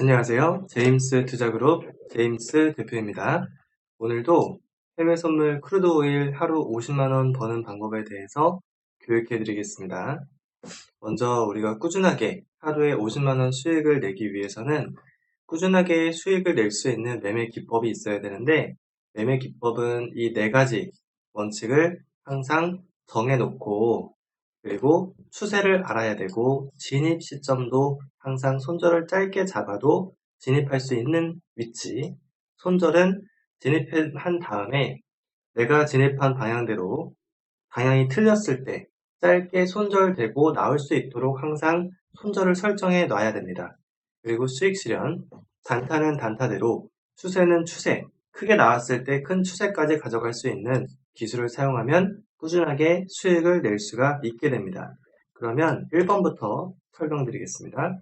안녕하세요. 제임스 투자그룹 제임스 대표입니다. 오늘도 해외 선물 크루드 오일 하루 50만원 버는 방법에 대해서 교육해 드리겠습니다. 먼저 우리가 꾸준하게 하루에 50만원 수익을 내기 위해서는 꾸준하게 수익을 낼 수 있는 매매 기법이 있어야 되는데 매매 기법은 이 네 가지 원칙을 항상 정해놓고 그리고 추세를 알아야 되고 진입 시점도 항상 손절을 짧게 잡아도 진입할 수 있는 위치. 손절은 진입한 다음에 내가 진입한 방향대로 방향이 틀렸을 때 짧게 손절되고 나올 수 있도록 항상 손절을 설정해 놔야 됩니다. 그리고 수익 실현. 단타는 단타대로 추세는 추세. 크게 나왔을 때 큰 추세까지 가져갈 수 있는 기술을 사용하면 꾸준하게 수익을 낼 수가 있게 됩니다. 그러면 1번부터 설명드리겠습니다.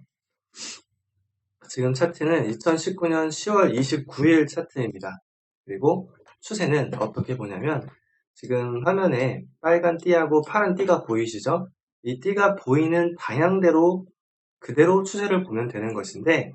지금 차트는 2019년 10월 29일 차트입니다. 그리고 추세는 어떻게 보냐면 지금 화면에 빨간 띠하고 파란 띠가 보이시죠? 이 띠가 보이는 방향대로 그대로 추세를 보면 되는 것인데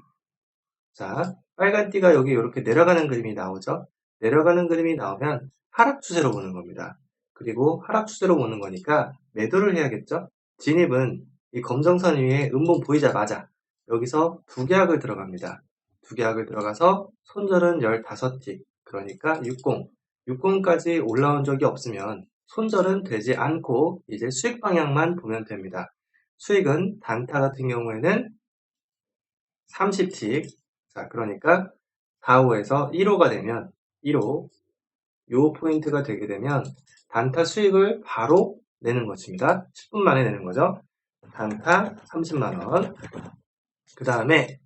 자 빨간 띠가 여기 이렇게 내려가는 그림이 나오죠? 내려가는 그림이 나오면 하락 추세로 보는 겁니다. 그리고 하락 추세로 보는 거니까 매도를 해야겠죠? 진입은 이 검정선 위에 음봉 보이자마자 여기서 두 계약을 들어갑니다. 두 계약을 들어가서 손절은 15틱 그러니까 60 60까지 올라온 적이 없으면 손절은 되지 않고 이제 수익 방향만 보면 됩니다. 수익은 단타 같은 경우에는 30틱 자 그러니까 4호에서 1호가 되면 1호 요 포인트가 되게 되면 단타 수익을 바로 내는 것입니다. 10분 만에 내는 거죠. 단타 30만원. 그 다음에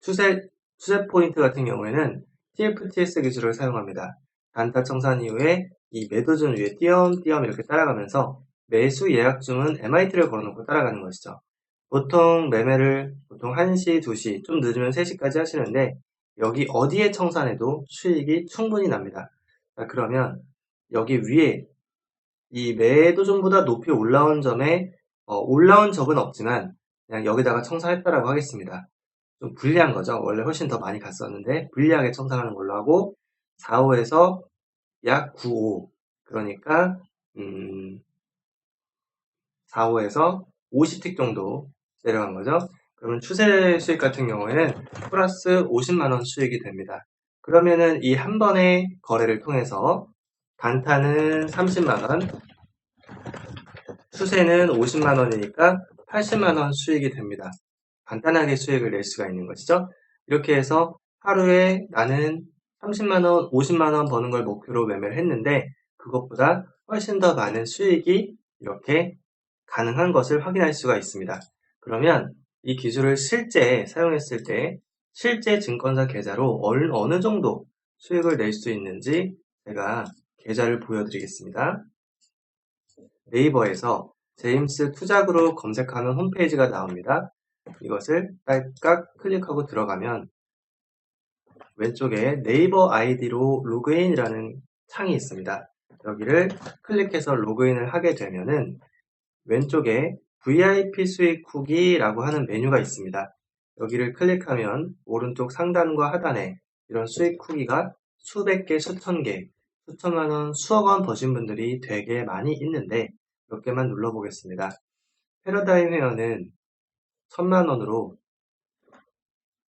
추세, 추세 포인트 같은 경우에는 TFTS 기술을 사용합니다. 단타 청산 이후에 이 매도준 위에 띄엄띄엄 이렇게 따라가면서 매수 예약중은 MIT를 걸어놓고 따라가는 것이죠. 보통 매매를 보통 1시, 2시, 좀 늦으면 3시까지 하시는데 여기 어디에 청산해도 수익이 충분히 납니다. 그러면 여기 위에 이 매도점보다 높이 올라온 점에 어, 올라온 적은 없지만 그냥 여기다가 청산했다라고 하겠습니다. 좀 불리한 거죠. 원래 훨씬 더 많이 갔었는데 불리하게 청산하는 걸로 하고 4호에서 약 9호 그러니까 음, 4호에서 50틱 정도 내려간 거죠. 그러면 추세 수익 같은 경우에는 플러스 50만원 수익이 됩니다. 그러면은 이 한 번의 거래를 통해서 단타는 30만원, 수세는 50만원이니까 80만원 수익이 됩니다. 간단하게 수익을 낼 수가 있는 것이죠. 이렇게 해서 하루에 나는 30만원, 50만원 버는 걸 목표로 매매를 했는데 그것보다 훨씬 더 많은 수익이 이렇게 가능한 것을 확인할 수가 있습니다. 그러면 이 기술을 실제 사용했을 때 실제 증권사 계좌로 어느 정도 수익을 낼 수 있는지 제가 계좌를 보여드리겠습니다. 네이버에서 제임스 투자그룹 검색하는 홈페이지가 나옵니다. 이것을 딸깍 클릭하고 들어가면 왼쪽에 네이버 아이디로 로그인이라는 창이 있습니다. 여기를 클릭해서 로그인을 하게 되면은 왼쪽에 VIP 수익 후기라고 하는 메뉴가 있습니다. 여기를 클릭하면 오른쪽 상단과 하단에 이런 수익 후기가 수백 개, 수천 개, 수천만 원, 수억 원 버신 분들이 되게 많이 있는데 몇 개만 눌러보겠습니다. 패러다임 회원은 천만 원으로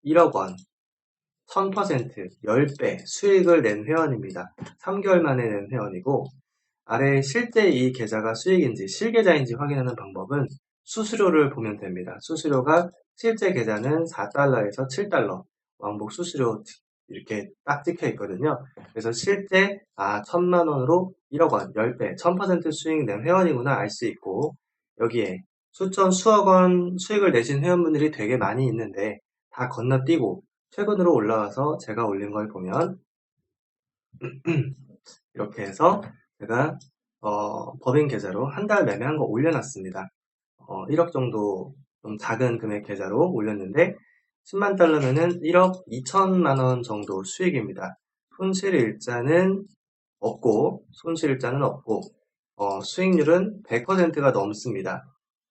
1억 원, 1000%, 10배 수익을 낸 회원입니다. 3개월 만에 낸 회원이고 아래 실제 이 계좌가 수익인지 실계좌인지 확인하는 방법은 수수료를 보면 됩니다. 수수료가 실제 계좌는 4달러에서 7달러 왕복 수수료 이렇게 딱 찍혀 있거든요. 그래서 실제 아 천만 원으로 1억 원 10배 1000% 수익 낸 회원이구나 알 수 있고 여기에 수천 수억 원 수익을 내신 회원분들이 되게 많이 있는데 다 건너뛰고 최근으로 올라와서 제가 올린 걸 보면 이렇게 해서 제가 어, 법인 계좌로 한 달 매매한 거 올려놨습니다. 어, 1억 정도 좀 작은 금액 계좌로 올렸는데 10만 달러면은 1억 2천만 원 정도 수익입니다. 손실 일자는 없고 손실 일자는 없고 어, 수익률은 100%가 넘습니다.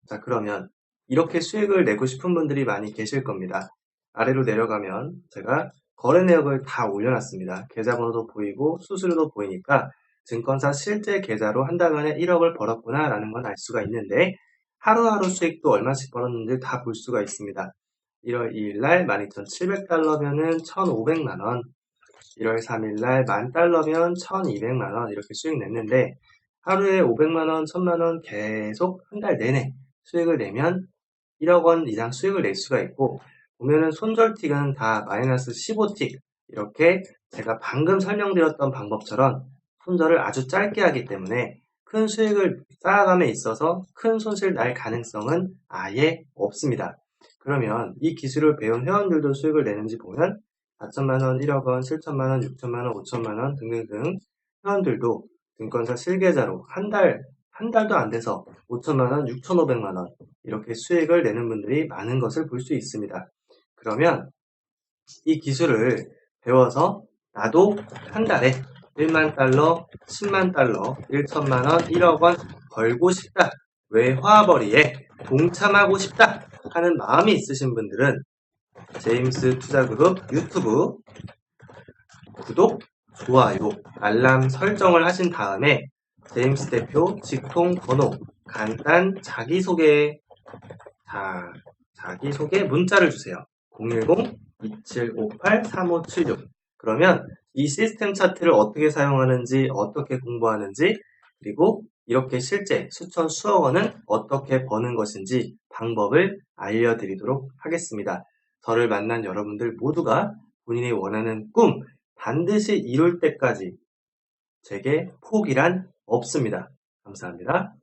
자 그러면 이렇게 수익을 내고 싶은 분들이 많이 계실 겁니다. 아래로 내려가면 제가 거래 내역을 다 올려놨습니다. 계좌번호도 보이고 수수료도 보이니까 증권사 실제 계좌로 한달 만에 1억을 벌었구나 라는 건 알 수가 있는데 하루하루 수익도 얼마씩 벌었는지 다 볼 수가 있습니다. 1월 2일 날 12,700달러면은 1,500만원 1월 3일 날 만달러면 1,200만원 이렇게 수익 냈는데 하루에 500만원, 1000만원 계속 한 달 내내 수익을 내면 1억 원 이상 수익을 낼 수가 있고 보면은 손절틱은 다 마이너스 15틱 이렇게 제가 방금 설명드렸던 방법처럼 손절을 아주 짧게 하기 때문에 큰 수익을 쌓아감에 있어서 큰 손실 날 가능성은 아예 없습니다. 그러면 이 기술을 배운 회원들도 수익을 내는지 보면 4천만원, 1억원, 7천만원, 6천만원, 5천만원 등등등 회원들도 증권사 실계좌로 한 달, 한 달도 안 돼서 5천만원, 6,500만원 이렇게 수익을 내는 분들이 많은 것을 볼 수 있습니다. 그러면 이 기술을 배워서 나도 한 달에 1만 달러, 10만 달러, 1천만 원, 1억 원 벌고 싶다. 외화벌이에 동참하고 싶다 하는 마음이 있으신 분들은 제임스 투자그룹 유튜브 구독, 좋아요, 알람 설정을 하신 다음에 제임스 대표 직통 번호, 간단 자기소개, 자, 자기소개 문자를 주세요. 010-2758-3576. 그러면 이 시스템 차트를 어떻게 사용하는지, 어떻게 공부하는지, 그리고 이렇게 실제 수천 수억 원은 어떻게 버는 것인지 방법을 알려드리도록 하겠습니다. 저를 만난 여러분들 모두가 본인이 원하는 꿈 반드시 이룰 때까지 제게 포기란 없습니다. 감사합니다.